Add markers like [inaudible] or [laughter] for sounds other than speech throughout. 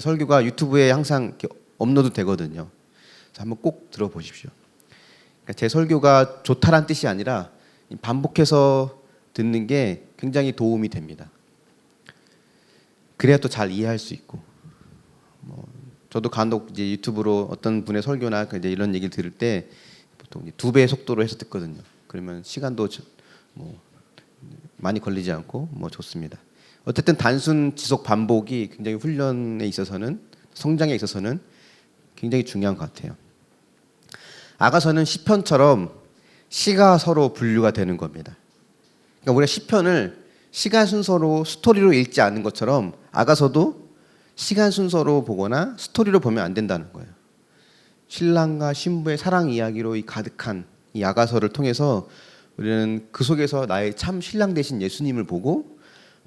설교가 유튜브에 항상 업로드 되거든요. 한번 꼭 들어보십시오. 그러니까 제 설교가 좋다란 뜻이 아니라 반복해서 듣는 게 굉장히 도움이 됩니다. 그래야 또 잘 이해할 수 있고. 뭐 저도 간혹 이제 유튜브로 어떤 분의 설교나 그 이제 이런 얘기를 들을 때 보통 두 배의 속도로 해서 듣거든요. 그러면 시간도 저- 뭐 많이 걸리지 않고 뭐 좋습니다. 어쨌든 단순 지속 반복이 굉장히 훈련에 있어서는 성장에 있어서는 굉장히 중요한 것 같아요. 아가서는 시편처럼 시가 서로 분류가 되는 겁니다. 그러니까 우리가 시편을 시간 순서로 스토리로 읽지 않는 것처럼 아가서도 시간 순서로 보거나 스토리로 보면 안 된다는 거예요. 신랑과 신부의 사랑 이야기로 이 가득한 이 아가서를 통해서 우리는 그 속에서 나의 참 신랑 되신 예수님을 보고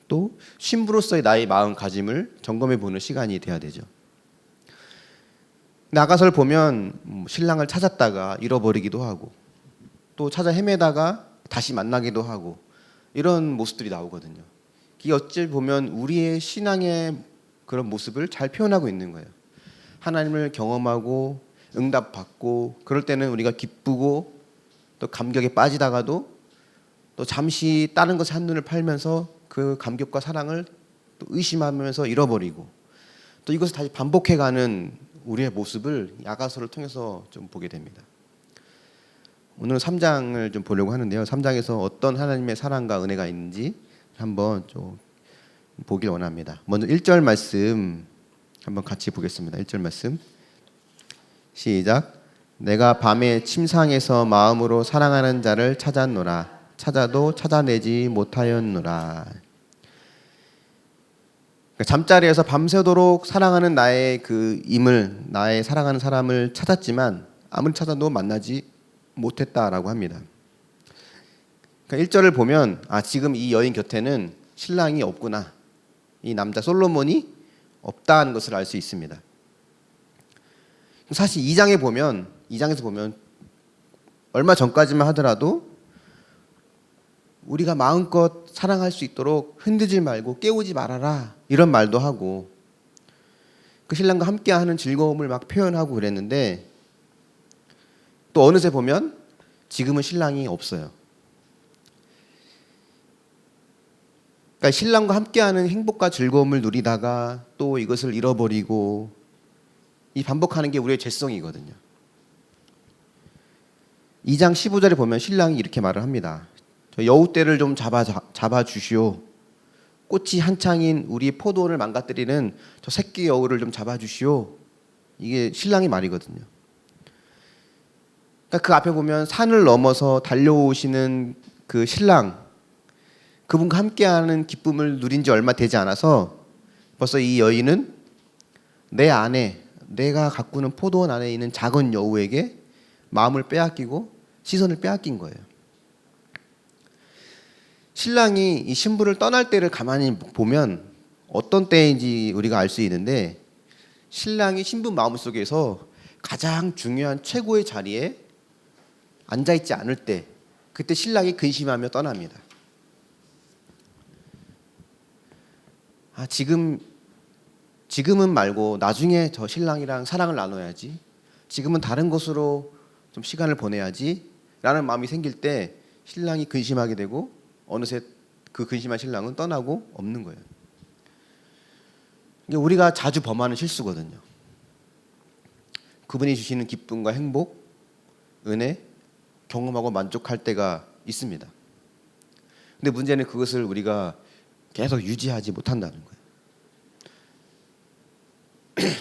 또 신부로서의 나의 마음가짐을 점검해 보는 시간이 돼야 되죠. 아가서를 보면 뭐 신랑을 찾았다가 잃어버리기도 하고 또 찾아 헤매다가 다시 만나기도 하고 이런 모습들이 나오거든요. 이 어찌 보면 우리의 신앙의 그런 모습을 잘 표현하고 있는 거예요. 하나님을 경험하고 응답받고 그럴 때는 우리가 기쁘고 또 감격에 빠지다가도 또 잠시 다른 것에 한눈을 팔면서 그 감격과 사랑을 또 의심하면서 잃어버리고 또 이것을 다시 반복해가는 우리의 모습을 야가서를 통해서 좀 보게 됩니다. 오늘 3장을 좀 보려고 하는데요. 3장에서 어떤 하나님의 사랑과 은혜가 있는지 한번 좀 보길 원합니다. 먼저 1절 말씀 한번 같이 보겠습니다. 1절 말씀. 시작. 내가 밤에 침상에서 마음으로 사랑하는 자를 찾았노라. 찾아도 찾아내지 못하였노라. 그러니까 잠자리에서 밤새도록 사랑하는 나의 그 임을 나의 사랑하는 사람을 찾았지만 아무리 찾아도 만나지 못했다라고 합니다. 그러니까 1절을 보면 아 지금 이 여인 곁에는 신랑이 없구나. 이 남자 솔로몬이 없다는 것을 알 수 있습니다. 사실 2장에 보면 2장에서 보면 얼마 전까지만 하더라도 우리가 마음껏 사랑할 수 있도록 흔들지 말고 깨우지 말아라 이런 말도 하고 그 신랑과 함께하는 즐거움을 막 표현하고 그랬는데 또 어느새 보면 지금은 신랑이 없어요. 그러니까 신랑과 함께하는 행복과 즐거움을 누리다가 또 이것을 잃어버리고 이 반복하는 게 우리의 죄성이거든요. 2장 15절에 보면 신랑이 이렇게 말을 합니다. 저 여우 떼를 좀 잡아 잡아 주시오. 꽃이 한창인 우리 포도원을 망가뜨리는 저 새끼 여우를 좀 잡아 주시오. 이게 신랑의 말이거든요. 그러니까 그 앞에 보면 산을 넘어서 달려오시는 그 신랑 그분과 함께하는 기쁨을 누린 지 얼마 되지 않아서 벌써 이 여인은 내 안에 내가 가꾸는 포도원 안에 있는 작은 여우에게 마음을 빼앗기고 시선을 빼앗긴 거예요. 신랑이 이 신부를 떠날 때를 가만히 보면 어떤 때인지 우리가 알 수 있는데 신랑이 신부 마음속에서 가장 중요한 최고의 자리에 앉아 있지 않을 때 그때 신랑이 근심하며 떠납니다. 아 지금 지금은 말고 나중에 저 신랑이랑 사랑을 나눠야지. 지금은 다른 곳으로 좀 시간을 보내야지 라는 마음이 생길 때 신랑이 근심하게 되고 어느새 그 근심한 신랑은 떠나고 없는 거예요. 이게 우리가 자주 범하는 실수거든요. 그분이 주시는 기쁨과 행복, 은혜, 경험하고 만족할 때가 있습니다. 근데 문제는 그것을 우리가 계속 유지하지 못한다는 거예요.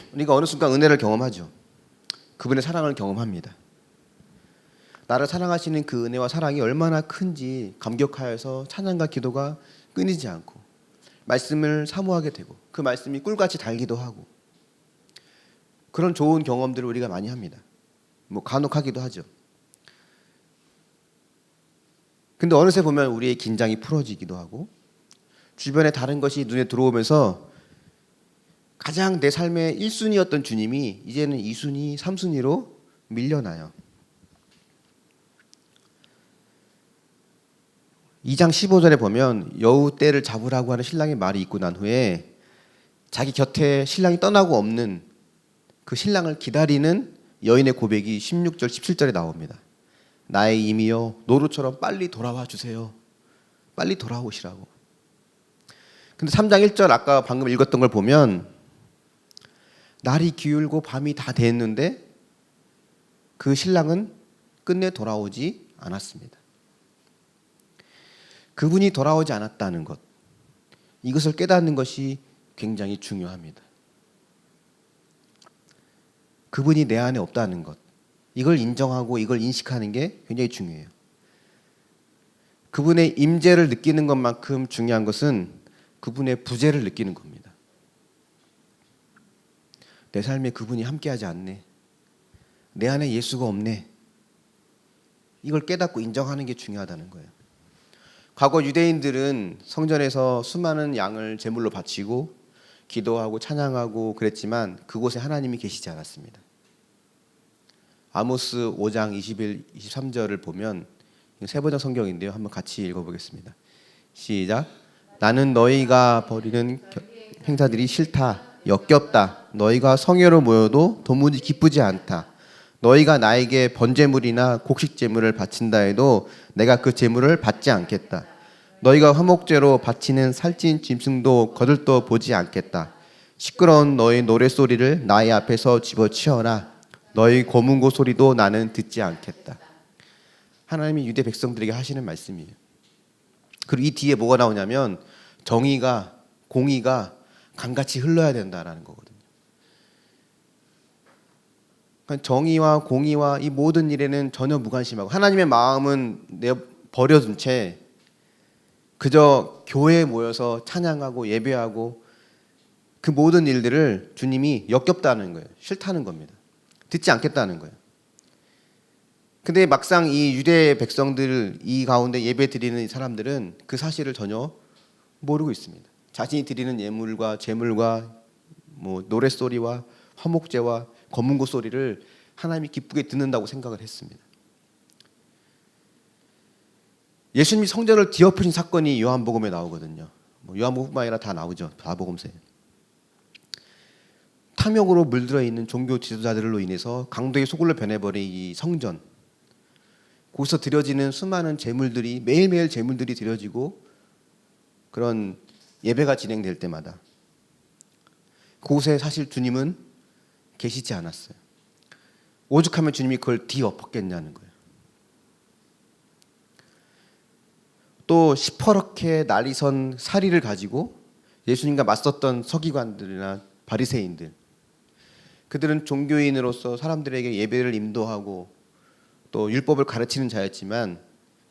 [clears throat] 우리가 어느 순간 은혜를 경험하죠. 그분의 사랑을 경험합니다. 나를 사랑하시는 그 은혜와 사랑이 얼마나 큰지 감격하여서 찬양과 기도가 끊이지 않고 말씀을 사모하게 되고 그 말씀이 꿀같이 달기도 하고 그런 좋은 경험들을 우리가 많이 합니다. 뭐 간혹 하기도 하죠. 근데 어느새 보면 우리의 긴장이 풀어지기도 하고 주변에 다른 것이 눈에 들어오면서 가장 내 삶의 1순위였던 주님이 이제는 2순위, 3순위로 밀려나요. 2장 15절에 보면 여우 떼를 잡으라고 하는 신랑의 말이 있고 난 후에 자기 곁에 신랑이 떠나고 없는 그 신랑을 기다리는 여인의 고백이 16절 17절에 나옵니다. 나의 임이여 노루처럼 빨리 돌아와 주세요. 빨리 돌아오시라고. 근데 3장 1절 아까 방금 읽었던 걸 보면 날이 기울고 밤이 다 됐는데 그 신랑은 끝내 돌아오지 않았습니다. 그분이 돌아오지 않았다는 것. 이것을 깨닫는 것이 굉장히 중요합니다. 그분이 내 안에 없다는 것. 이걸 인정하고 이걸 인식하는 게 굉장히 중요해요. 그분의 임재를 느끼는 것만큼 중요한 것은 그분의 부재를 느끼는 겁니다. 내 삶에 그분이 함께하지 않네. 내 안에 예수가 없네. 이걸 깨닫고 인정하는 게 중요하다는 거예요. 과거 유대인들은 성전에서 수많은 양을 제물로 바치고 기도하고 찬양하고 그랬지만 그곳에 하나님이 계시지 않았습니다. 아모스 5장 21, 23절을 보면 세 번째 성경인데요. 한번 같이 읽어보겠습니다. 시작. 나는 너희가 벌이는 겨- 행사들이 싫다, 역겹다. 너희가 성회로 모여도 도무지 기쁘지 않다. 너희가 나에게 번제물이나 곡식제물을 바친다 해도 내가 그 제물을 받지 않겠다. 너희가 화목제로 바치는 살찐 짐승도 거들떠 보지 않겠다. 시끄러운 너희 노래 소리를 나의 앞에서 집어치워라. 너희 고문고 소리도 나는 듣지 않겠다. 하나님이 유대 백성들에게 하시는 말씀이에요. 그리고 이 뒤에 뭐가 나오냐면 정의가 공의가 강같이 흘러야 된다라는 거거든요. 그러니까 정의와 공의와 이 모든 일에는 전혀 무관심하고 하나님의 마음은 내 버려둔 채 그저 교회에 모여서 찬양하고 예배하고 그 모든 일들을 주님이 역겹다는 거예요. 싫다는 겁니다. 듣지 않겠다는 거예요. 근데 막상 이 유대 백성들 이 가운데 예배 드리는 이 사람들은 그 사실을 전혀 모르고 있습니다. 자신이 드리는 예물과 제물과 뭐 노래 소리와 화목제와 검은고 소리를 하나님이 기쁘게 듣는다고 생각을 했습니다. 예수님이 성전을 뒤엎으신 사건이 요한복음에 나오거든요. 뭐 요한복음뿐만 아니라 다 나오죠. 다복음서에. 탐욕으로 물들어 있는 종교 지도자들로 인해서 강도의 소굴로 변해버린 이 성전. 거기서 드려지는 수많은 제물들이 매일매일 제물들이 드려지고 그런 예배가 진행될 때마다 그곳에 사실 주님은 계시지 않았어요. 오죽하면 주님이 그걸 뒤엎었겠냐는 거예요. 또 시퍼렇게 난리선 사리를 가지고 예수님과 맞섰던 서기관들이나 바리새인들 그들은 종교인으로서 사람들에게 예배를 인도하고 또 율법을 가르치는 자였지만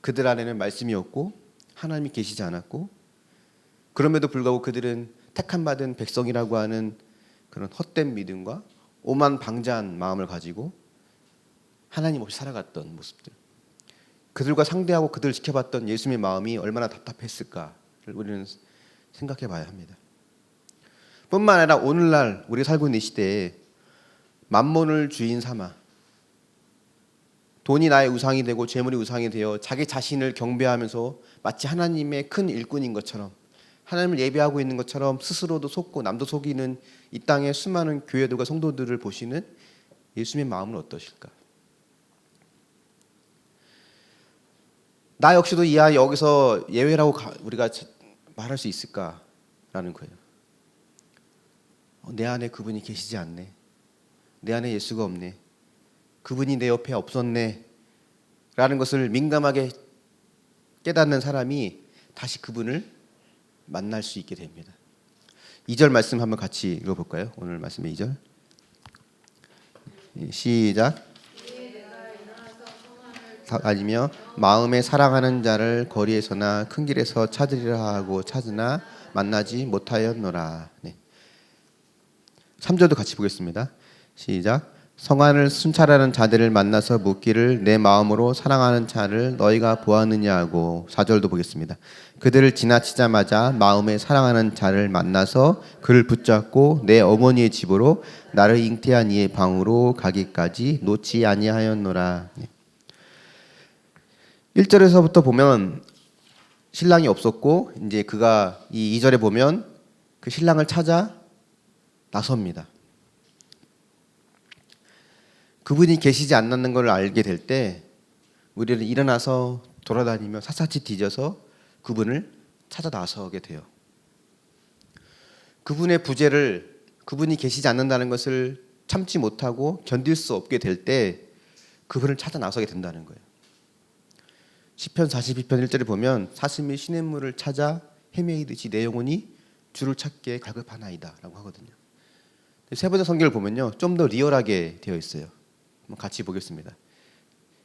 그들 안에는 말씀이 없고 하나님이 계시지 않았고 그럼에도 불구하고 그들은 택함 받은 백성이라고 하는 그런 헛된 믿음과 오만 방자한 마음을 가지고 하나님 없이 살아갔던 모습들. 그들과 상대하고 그들을 지켜봤던 예수님의 마음이 얼마나 답답했을까를 우리는 생각해 봐야 합니다. 뿐만 아니라 오늘날 우리가 살고 있는 이 시대에 만몬을 주인 삼아 돈이 나의 우상이 되고 재물이 우상이 되어 자기 자신을 경배하면서 마치 하나님의 큰 일꾼인 것처럼 하나님을 예배하고 있는 것처럼 스스로도 속고 남도 속이는 이 땅의 수많은 교회들과 성도들을 보시는 예수님의 마음은 어떠실까? 나 역시도 이 아이 여기서 예외라고 가- 우리가 자- 말할 수 있을까라는 거예요. 어, 내 안에 그분이 계시지 않네. 내 안에 예수가 없네. 그분이 내 옆에 없었네. 라는 것을 민감하게 깨닫는 사람이 다시 그분을 만날 수 있게 됩니다. 2절 말씀 한번 같이 읽어볼까요? 오늘 말씀의 2절. 예, 시작. 아니며 마음에 사랑하는 자를 거리에서나 큰 길에서 찾으리라 하고 찾으나 만나지 못하였노라. 네. 3절도 같이 보겠습니다. 시작. 성안을 순찰하는 자들을 만나서 묻기를 내 마음으로 사랑하는 자를 너희가 보았느냐 하고 4절도 보겠습니다. 그들을 지나치자마자 마음에 사랑하는 자를 만나서 그를 붙잡고 내 어머니의 집으로 나를 잉태한 이의 방으로 가기까지 놓지 아니하였노라. 네. 1절에서부터 보면 신랑이 없었고 이제 그가 이 2절에 보면 그 신랑을 찾아 나섭니다. 그분이 계시지 않는 것을 알게 될 때 우리는 일어나서 돌아다니며 사사치 뒤져서 그분을 찾아 나서게 돼요. 그분의 부재를 그분이 계시지 않는다는 것을 참지 못하고 견딜 수 없게 될 때 그분을 찾아 나서게 된다는 거예요. 시편 42편 1절에 보면 사슴이 시냇물을 찾아 헤매이듯이 내 영혼이 주를 찾기에 갈급하나이다라고 하거든요. 세 번째 성경을 보면요. 좀 더 리얼하게 되어 있어요. 같이 보겠습니다.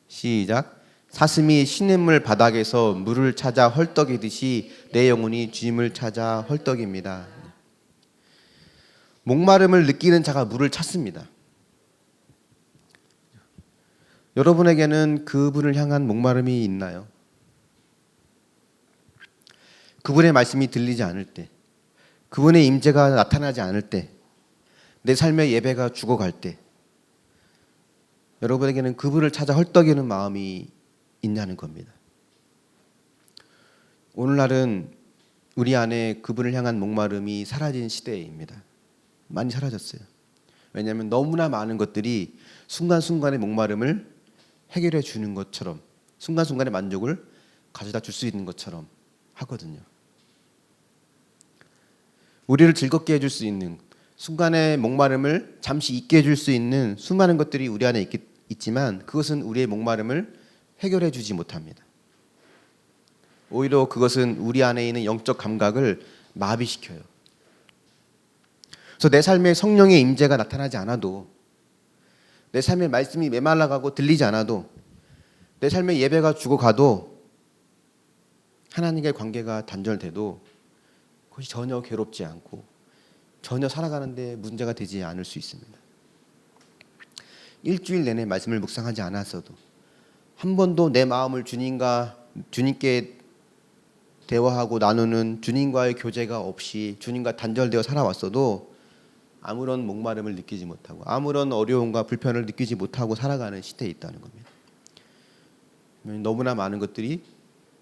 시작. 사슴이 시냇물 바닥에서 물을 찾아 헐떡이듯이 내 영혼이 주님을 찾아 헐떡입니다. 목마름을 느끼는 자가 물을 찾습니다. 여러분에게는 그분을 향한 목마름이 있나요? 그분의 말씀이 들리지 않을 때, 그분의 임재가 나타나지 않을 때, 내 삶의 예배가 죽어갈 때, 여러분에게는 그분을 찾아 헐떡이는 마음이 있냐는 겁니다. 오늘날은 우리 안에 그분을 향한 목마름이 사라진 시대입니다. 많이 사라졌어요. 왜냐하면 너무나 많은 것들이 순간순간의 목마름을 해결해 주는 것처럼 순간순간의 만족을 가져다 줄 수 있는 것처럼 하거든요. 우리를 즐겁게 해줄 수 있는 순간의 목마름을 잠시 잊게 해줄 수 있는 수많은 것들이 우리 안에 있, 있지만 그것은 우리의 목마름을 해결해 주지 못합니다. 오히려 그것은 우리 안에 있는 영적 감각을 마비시켜요. 그래서 내 삶에 성령의 임재가 나타나지 않아도 내 삶의 말씀이 메말라가고 들리지 않아도 내 삶의 예배가 죽어가도 하나님과의 관계가 단절돼도 그것이 전혀 괴롭지 않고 전혀 살아가는데 문제가 되지 않을 수 있습니다. 일주일 내내 말씀을 묵상하지 않았어도 한 번도 내 마음을 주님과 주님께 대화하고 나누는 주님과의 교제가 없이 주님과 단절되어 살아왔어도 아무런 목마름을 느끼지 못하고 아무런 어려움과 불편을 느끼지 못하고 살아가는 시대에 있다는 겁니다. 너무나 많은 것들이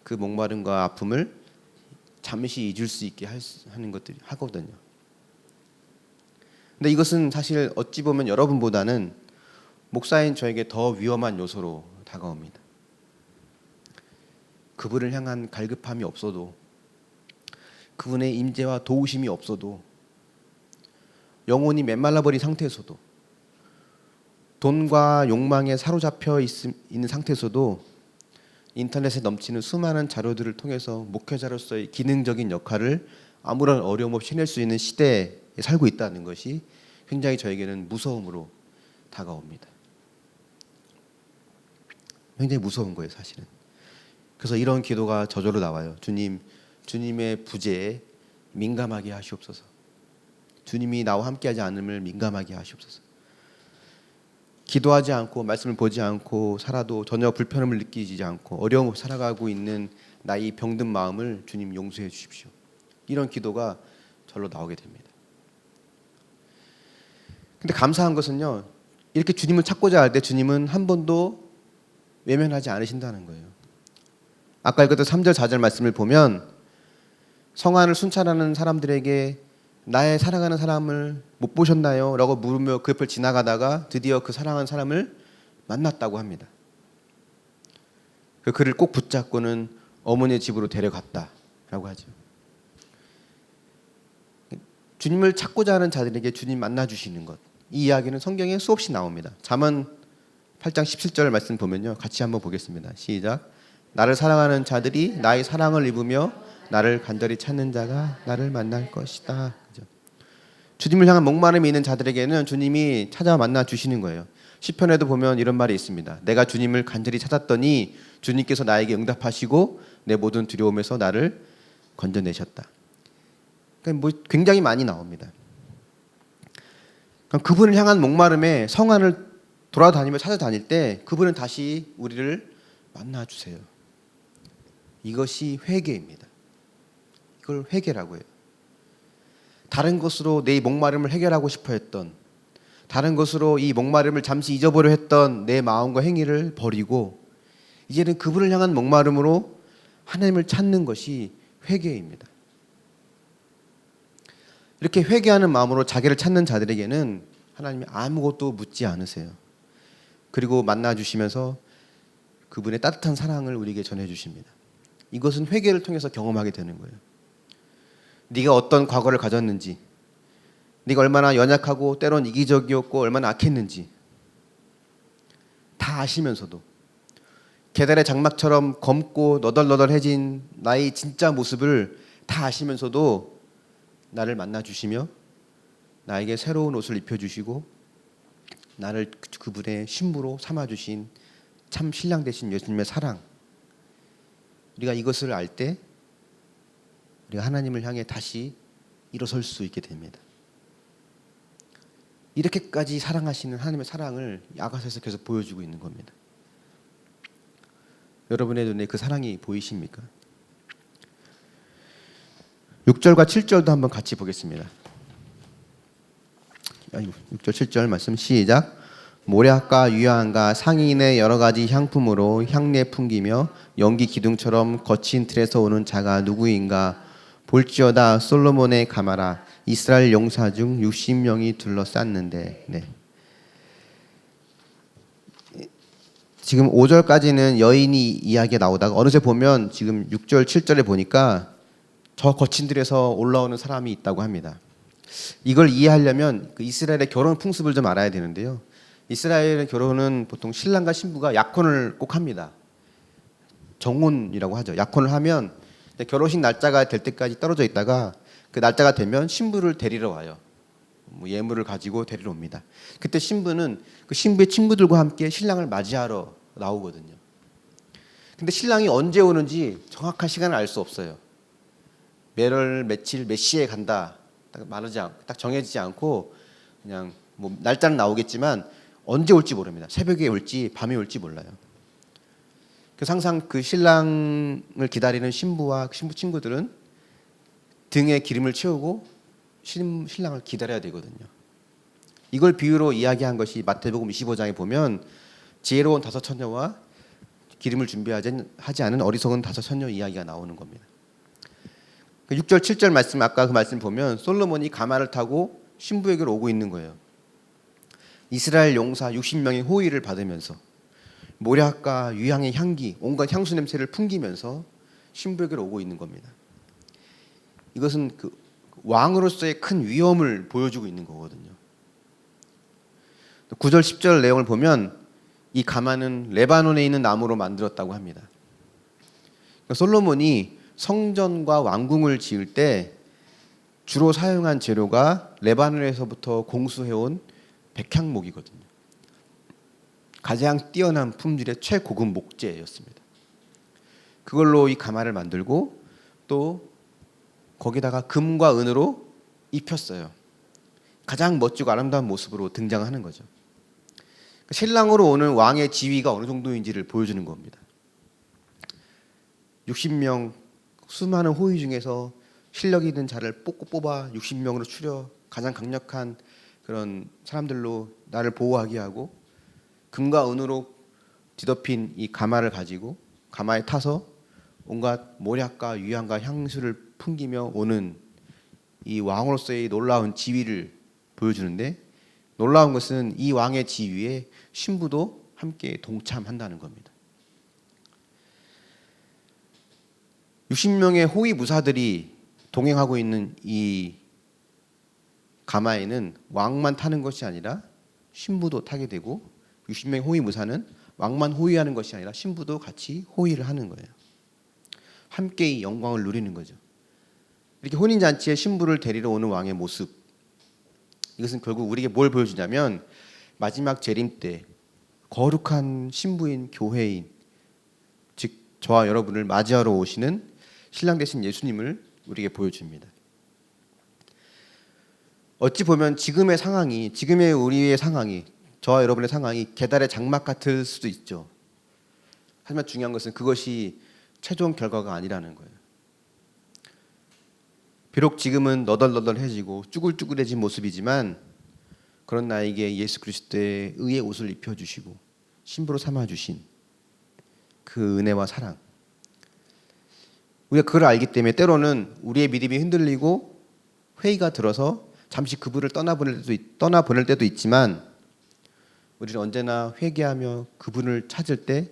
그 목마름과 아픔을 잠시 잊을 수 있게 하는 것들이 하거든요. 근데 이것은 사실 어찌 보면 여러분보다는 목사인 저에게 더 위험한 요소로 다가옵니다. 그분을 향한 갈급함이 없어도 그분의 임재와 도우심이 없어도 영혼이 메말라 버린 상태에서도 돈과 욕망에 사로잡혀 있, 있는 상태에서도 인터넷에 넘치는 수많은 자료들을 통해서 목회자로서의 기능적인 역할을 아무런 어려움 없이 해낼 수 있는 시대에 살고 있다는 것이 굉장히 저에게는 무서움으로 다가옵니다. 굉장히 무서운 거예요, 사실은. 그래서 이런 기도가 저절로 나와요. 주님, 주님의 부재에 민감하게 하시옵소서. 주님이 나와 함께하지 않음을 민감하게 하시옵소서. 기도하지 않고 말씀을 보지 않고 살아도 전혀 불편함을 느끼지 않고 어려움 없이 살아가고 있는 나의 병든 마음을 주님 용서해 주십시오. 이런 기도가 절로 나오게 됩니다. 근데 감사한 것은요. 이렇게 주님을 찾고자 할 때 주님은 한 번도 외면하지 않으신다는 거예요. 아까 읽었던 3절 4절 말씀을 보면 성안을 순찰하는 사람들에게 나의 사랑하는 사람을 못 보셨나요? 라고 물으며 그 옆을 지나가다가 드디어 그 사랑하는 사람을 만났다고 합니다. 그 그를 꼭 붙잡고는 어머니의 집으로 데려갔다라고 하죠. 주님을 찾고자 하는 자들에게 주님 만나 주시는 것. 이 이야기는 성경에 수없이 나옵니다. 잠언 8장 17절 말씀 보면요. 같이 한번 보겠습니다. 시작. 나를 사랑하는 자들이 나의 사랑을 입으며 나를 간절히 찾는 자가 나를 만날 것이다. 그죠? 주님을 향한 목마름이 있는 자들에게는 주님이 찾아 만나 주시는 거예요. 시편에도 보면 이런 말이 있습니다. 내가 주님을 간절히 찾았더니 주님께서 나에게 응답하시고 내 모든 두려움에서 나를 건져내셨다. 그러니까 뭐 굉장히 많이 나옵니다. 그분을 향한 목마름에 성안을 돌아다니며 찾아다닐 때 그분은 다시 우리를 만나 주세요. 이것이 회개입니다. 이걸 회개라고 해요. 다른 것으로 내 목마름을 해결하고 싶어 했던 다른 것으로 이 목마름을 잠시 잊어보려 했던 내 마음과 행위를 버리고 이제는 그분을 향한 목마름으로 하나님을 찾는 것이 회개입니다. 이렇게 회개하는 마음으로 자기를 찾는 자들에게는 하나님이 아무것도 묻지 않으세요. 그리고 만나 주시면서 그분의 따뜻한 사랑을 우리에게 전해 주십니다. 이것은 회개를 통해서 경험하게 되는 거예요. 네가 어떤 과거를 가졌는지, 네가 얼마나 연약하고 때론 이기적이었고 얼마나 악했는지 다 아시면서도 계달의 장막처럼 검고 너덜너덜해진 나의 진짜 모습을 다 아시면서도 나를 만나 주시며 나에게 새로운 옷을 입혀 주시고 나를 그- 그분의 신부로 삼아 주신 참 신랑 되신 예수님의 사랑 우리가 이것을 알 때 우리가 하나님을 향해 다시 일어설 수 있게 됩니다. 이렇게까지 사랑하시는 하나님의 사랑을 야가서에서 계속 보여주고 있는 겁니다. 여러분의 눈에 그 사랑이 보이십니까? 6절과 7절도 한번 같이 보겠습니다. 아이고, 6절 7절 말씀 시작. 모략과 유향과 상인의 여러 가지 향품으로 향내 풍기며 연기 기둥처럼 거친 틀에서 오는 자가 누구인가 볼지어다 솔로몬의 가마라 이스라엘 용사 중 60명이 둘러쌌는데 네. 지금 5절까지는 여인이 이야기가 나오다가 어느새 보면 지금 6절 7절에 보니까 저 거친 들에서 올라오는 사람이 있다고 합니다. 이걸 이해하려면 그 이스라엘의 결혼 풍습을 좀 알아야 되는데요. 이스라엘의 결혼은 보통 신랑과 신부가 약혼을 꼭 합니다. 정혼이라고 하죠. 약혼을 하면 결혼식 날짜가 될 때까지 떨어져 있다가 그 날짜가 되면 신부를 데리러 와요. 뭐 예물을 가지고 데리러 옵니다. 그때 신부는 그 신부의 친구들과 함께 신랑을 맞이하러 나오거든요. 근데 신랑이 언제 오는지 정확한 시간을 알 수 없어요. 매월 며칠 몇 시에 간다 딱 말하지 않, 딱 정해지지 않고 그냥 뭐 날짜는 나오겠지만 언제 올지 모릅니다. 새벽에 올지 밤에 올지 몰라요. 그래서 항상 그 신랑을 기다리는 신부와 그 신부 친구들은 등에 기름을 채우고 신, 신랑을 기다려야 되거든요. 이걸 비유로 이야기한 것이 마태복음 25장에 보면 지혜로운 다섯 처녀와 기름을 준비하지 하지 않은 어리석은 다섯 처녀 이야기가 나오는 겁니다. 그 6절 7절 말씀 아까 그 말씀 보면 솔로몬이 가마를 타고 신부에게로 오고 있는 거예요. 이스라엘 용사 60명의 호의를 받으면서 모략과 유향의 향기, 온갖 향수 냄새를 풍기면서 신부에게로 오고 있는 겁니다. 이것은 그 왕으로서의 큰 위엄을 보여주고 있는 거거든요. 9절 10절 내용을 보면 이 가마는 레바논에 있는 나무로 만들었다고 합니다. 그러니까 솔로몬이 성전과 왕궁을 지을 때 주로 사용한 재료가 레바논에서부터 공수해온 백향목이거든요. 가장 뛰어난 품질의 최고급 목재였습니다. 그걸로 이 가마를 만들고 또 거기다가 금과 은으로 입혔어요. 가장 멋지고 아름다운 모습으로 등장하는 거죠. 신랑으로 오는 왕의 지위가 어느 정도인지를 보여주는 겁니다. 60명 수많은 호위 중에서 실력 있는 자를 뽑고 뽑아 60명으로 추려 가장 강력한 그런 사람들로 나를 보호하게 하고 금과 은으로 뒤덮인 이 가마를 가지고 가마에 타서 온갖 모략과 유향과 향수를 풍기며 오는 이 왕으로서의 놀라운 지위를 보여주는데 놀라운 것은 이 왕의 지위에 신부도 함께 동참한다는 겁니다. 60명의 호위 무사들이 동행하고 있는 이 가마에는 왕만 타는 것이 아니라 신부도 타게 되고 60명의 호위 무사는 왕만 호위하는 것이 아니라 신부도 같이 호위를 하는 거예요. 함께 이 영광을 누리는 거죠. 이렇게 혼인 잔치에 신부를 데리러 오는 왕의 모습. 이것은 결국 우리에게 뭘 보여주냐면 마지막 재림 때 거룩한 신부인 교회인 즉 저와 여러분을 맞이하러 오시는 신랑 되신 예수님을 우리에게 보여줍니다. 어찌 보면 지금의 상황이 지금의 우리의 상황이 저와 여러분의 상황이 계달의 장막 같을 수도 있죠. 하지만 중요한 것은 그것이 최종 결과가 아니라는 거예요. 비록 지금은 너덜너덜해지고 쭈글쭈글해진 모습이지만 그런 나에게 예수 그리스도의 의의 옷을 입혀 주시고 신부로 삼아 주신 그 은혜와 사랑 우리가 그걸 알기 때문에 때로는 우리의 믿음이 흔들리고 회의가 들어서 잠시 그분을 떠나보낼 때도 있- 떠나보낼 때도 있지만 우리는 언제나 회개하며 그분을 찾을 때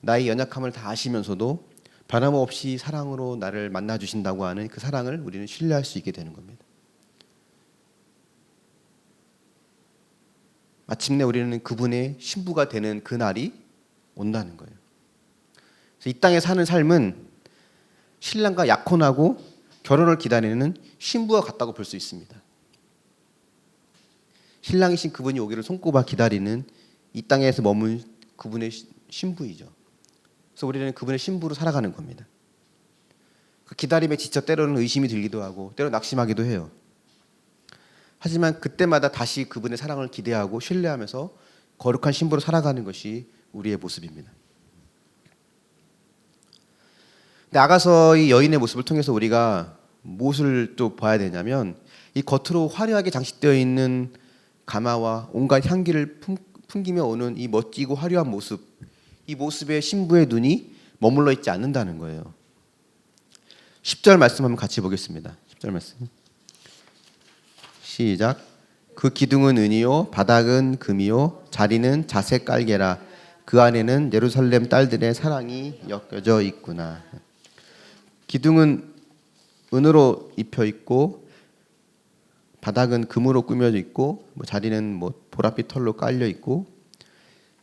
나의 연약함을 다 아시면서도 변함없이 사랑으로 나를 만나 주신다고 하는 그 사랑을 우리는 신뢰할 수 있게 되는 겁니다. 마침내 우리는 그분의 신부가 되는 그 날이 온다는 거예요. 그래서 이 땅에 사는 삶은 신랑과 약혼하고 결혼을 기다리는 신부와 같다고 볼 수 있습니다. 신랑이신 그분이 오기를 손꼽아 기다리는 이 땅에서 머문 그분의 시- 신부이죠. 그래서 우리는 그분의 신부로 살아가는 겁니다. 그 기다림에 지쳐 때로는 의심이 들기도 하고 때로 낙심하기도 해요. 하지만 그때마다 다시 그분의 사랑을 기대하고 신뢰하면서 거룩한 신부로 살아가는 것이 우리의 모습입니다. 근데 아가서의 여인의 모습을 통해서 우리가 무엇을 또 봐야 되냐면 이 겉으로 화려하게 장식되어 있는 가마와 온갖 향기를 품, 풍기며 오는 이 멋지고 화려한 모습, 이 모습에 신부의 눈이 머물러 있지 않는다는 거예요. 10절 말씀 한번 같이 보겠습니다. 10절 말씀. 시작. 그 기둥은 은이요, 바닥은 금이요, 자리는 자색 깔개라. 그 안에는 예루살렘 딸들의 사랑이 엮여져 있구나. 기둥은 은으로 입혀 있고 바닥은 금으로 꾸며져 있고 뭐 자리는 뭐 보랏빛 털로 깔려 있고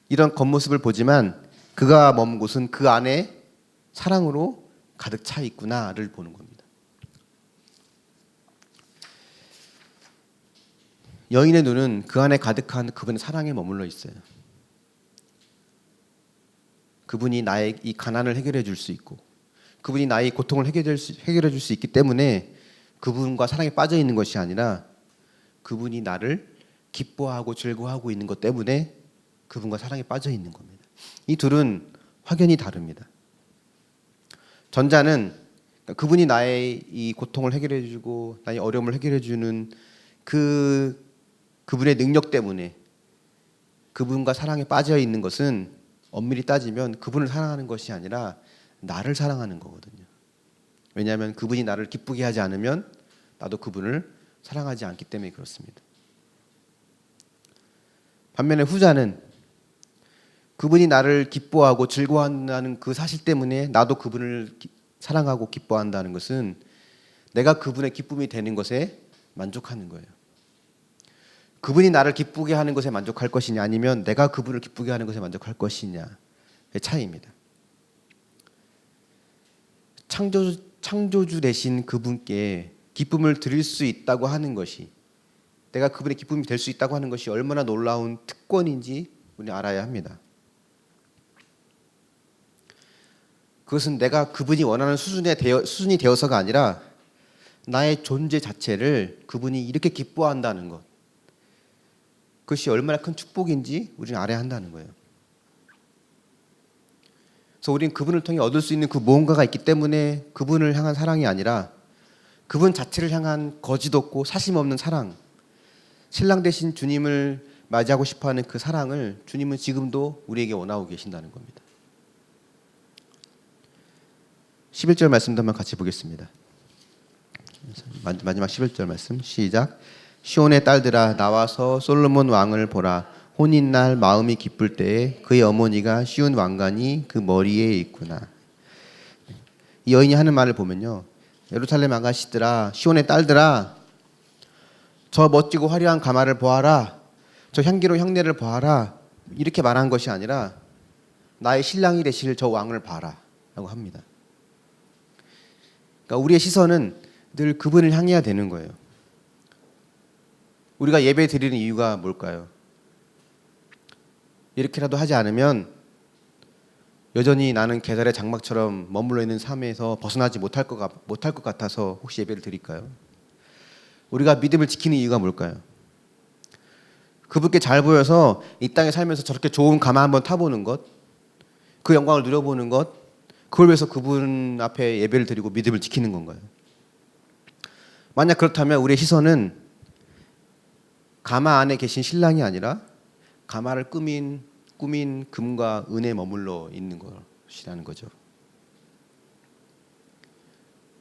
이런 겉모습을 보지만 그가 머문 곳은 그 안에 사랑으로 가득 차 있구나를 보는 겁니다. 여인의 눈은 그 안에 가득한 그분의 사랑에 머물러 있어요. 그분이 나의 이 가난을 해결해 줄 수 있고 그분이 나의 고통을 해결해 줄 수, 있기 때문에 그분과 사랑에 빠져 있는 것이 아니라 그분이 나를 기뻐하고 즐거워하고 있는 것 때문에 그분과 사랑에 빠져 있는 겁니다. 이 둘은 확연히 다릅니다. 전자는 그분이 나의 이 고통을 해결해 주고 나의 어려움을 해결해 주는 그 그분의 능력 때문에 그분과 사랑에 빠져 있는 것은 엄밀히 따지면 그분을 사랑하는 것이 아니라 나를 사랑하는 거거든요. 왜냐하면 그분이 나를 기쁘게 하지 않으면 나도 그분을 사랑하지 않기 때문에 그렇습니다. 반면에 후자는 그분이 나를 기뻐하고 즐거워한다는 그 사실 때문에 나도 그분을 기- 사랑하고 기뻐한다는 것은 내가 그분의 기쁨이 되는 것에 만족하는 거예요. 그분이 나를 기쁘게 하는 것에 만족할 것이냐 아니면 내가 그분을 기쁘게 하는 것에 만족할 것이냐의 차이입니다. 창조 창조주 되신 그분께 기쁨을 드릴 수 있다고 하는 것이 내가 그분의 기쁨이 될 수 있다고 하는 것이 얼마나 놀라운 특권인지 우리 알아야 합니다. 그것은 내가 그분이 원하는 수준에 되어, 수준이 되어서가 아니라 나의 존재 자체를 그분이 이렇게 기뻐한다는 것. 그것이 얼마나 큰 축복인지 우리는 알아야 한다는 거예요. 그래서 우리는 그분을 통해 얻을 수 있는 그 무언가가 있기 때문에 그분을 향한 사랑이 아니라 그분 자체를 향한 거짓 없고 사심 없는 사랑, 신랑 대신 주님을 맞이하고 싶어하는 그 사랑을 주님은 지금도 우리에게 원하고 계신다는 겁니다. 11절 말씀도 한번 같이 보겠습니다. 마- 마지막 11절 말씀 시작. 시온의 딸들아 나와서 솔로몬 왕을 보라. 혼인 날 마음이 기쁠 때에 그의 어머니가 시온 왕관이 그 머리에 있구나. 이 여인이 하는 말을 보면요. 예루살렘 아가씨들아 시온의 딸들아 저 멋지고 화려한 가마를 보아라. 저 향기로운 향내를 보아라. 이렇게 말한 것이 아니라 나의 신랑이 되실 저 왕을 봐라 라고 합니다. 그러니까 우리의 시선은 늘 그분을 향해야 되는 거예요. 우리가 예배 드리는 이유가 뭘까요? 이렇게라도 하지 않으면 여전히 나는 계절의 장막처럼 머물러 있는 삶에서 벗어나지 못할 것, 같- 못할 것 같아서 혹시 예배를 드릴까요? 우리가 믿음을 지키는 이유가 뭘까요? 그분께 잘 보여서 이 땅에 살면서 저렇게 좋은 가마 한번 타보는 것, 그 영광을 누려보는 것, 그걸 위해서 그분 앞에 예배를 드리고 믿음을 지키는 건가요? 만약 그렇다면 우리의 시선은 가마 안에 계신 신랑이 아니라 가마를 꾸민 꾸민 금과 은에 머물러 있는 것이라는 거죠.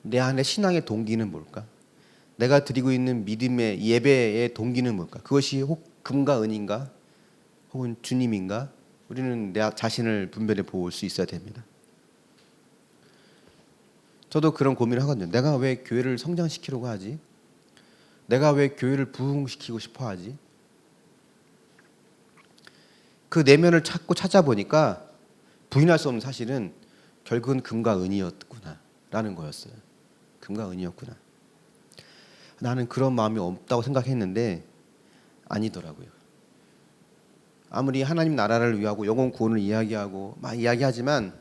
내 안에 신앙의 동기는 뭘까? 내가 드리고 있는 믿음의 예배의 동기는 뭘까? 그것이 혹 금과 은인가? 혹은 주님인가? 우리는 내 자신을 분별해 볼 수 있어야 됩니다. 저도 그런 고민을 하거든요. 내가 왜 교회를 성장시키려고 하지? 내가 왜 교회를 부흥시키고 싶어 하지? 그 내면을 찾고 찾아보니까 부인할 수 없는 사실은 결국은 금과 은이었구나라는 거였어요. 금과 은이었구나. 나는 그런 마음이 없다고 생각했는데 아니더라고요. 아무리 하나님 나라를 위하고 영혼 구원을 이야기하고 막 이야기하지만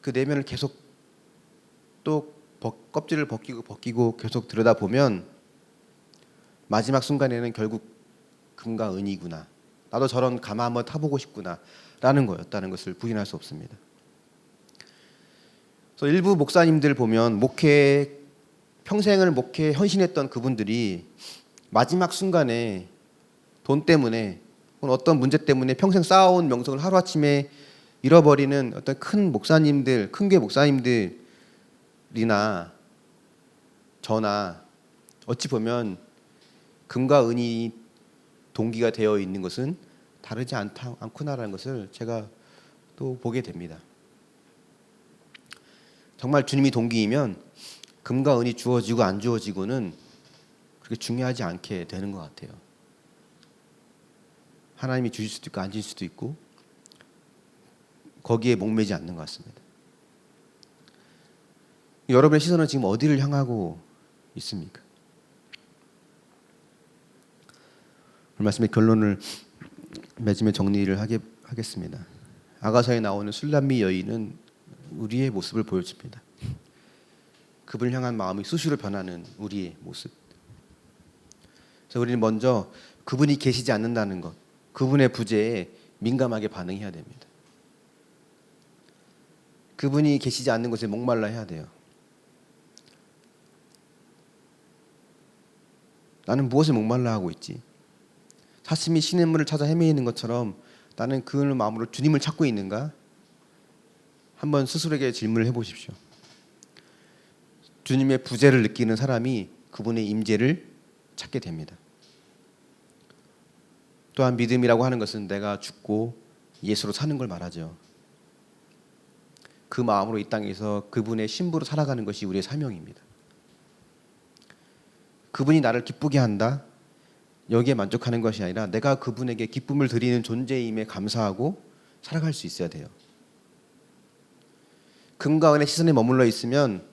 그 내면을 계속 또 벗- 껍질을 벗기고 벗기고 계속 들여다 보면 마지막 순간에는 결국 금과 은이구나. 나도 저런 가마 한번 타보고 싶구나라는 거였다는 것을 부인할 수 없습니다. 그래서 일부 목사님들 보면 목회 평생을 목회 헌신했던 그분들이 마지막 순간에 돈 때문에 어떤 문제 때문에 평생 쌓아온 명성을 하루아침에 잃어버리는 어떤 큰 목사님들, 큰 교회 목사님들이나 저나 어찌 보면 금과 은이 동기가 되어 있는 것은 다르지 않다, 않구나라는 것을 제가 또 보게 됩니다. 정말 주님이 동기이면 금과 은이 주어지고 안 주어지고는 그렇게 중요하지 않게 되는 것 같아요. 하나님이 주실 수도 있고 안 주실 수도 있고 거기에 목매지 않는 것 같습니다. 여러분의 시선은 지금 어디를 향하고 있습니까? 오늘 말씀의 결론을 맺으며 정리를 하게, 하겠습니다. 아가서에 나오는 술람미 여인은 우리의 모습을 보여줍니다. 그분을 향한 마음이 수시로 변하는 우리의 모습. 그래서 우리는 먼저 그분이 계시지 않는다는 것, 그분의 부재에 민감하게 반응해야 됩니다. 그분이 계시지 않는 것에 목말라 해야 돼요. 나는 무엇에 목말라 하고 있지? 사슴이 시냇물을 찾아 헤매이는 것처럼 나는 그 마음으로 주님을 찾고 있는가? 한번 스스로에게 질문을 해보십시오. 주님의 부재를 느끼는 사람이 그분의 임재를 찾게 됩니다. 또한 믿음이라고 하는 것은 내가 죽고 예수로 사는 걸 말하죠. 그 마음으로 이 땅에서 그분의 신부로 살아가는 것이 우리의 사명입니다. 그분이 나를 기쁘게 한다. 여기에 만족하는 것이 아니라 내가 그분에게 기쁨을 드리는 존재임에 감사하고 살아갈 수 있어야 돼요. 금과 은의 시선에 머물러 있으면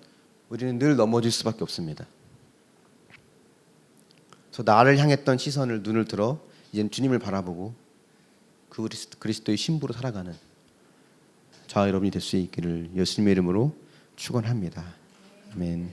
우리는 늘 넘어질 수밖에 없습니다. 그래서 나를 향했던 시선을 눈을 들어 이제는 주님을 바라보고 그 그리스도- 그리스도의 신부로 살아가는 자 여러분이 될 수 있기를 예수님의 이름으로 축원합니다. 아멘.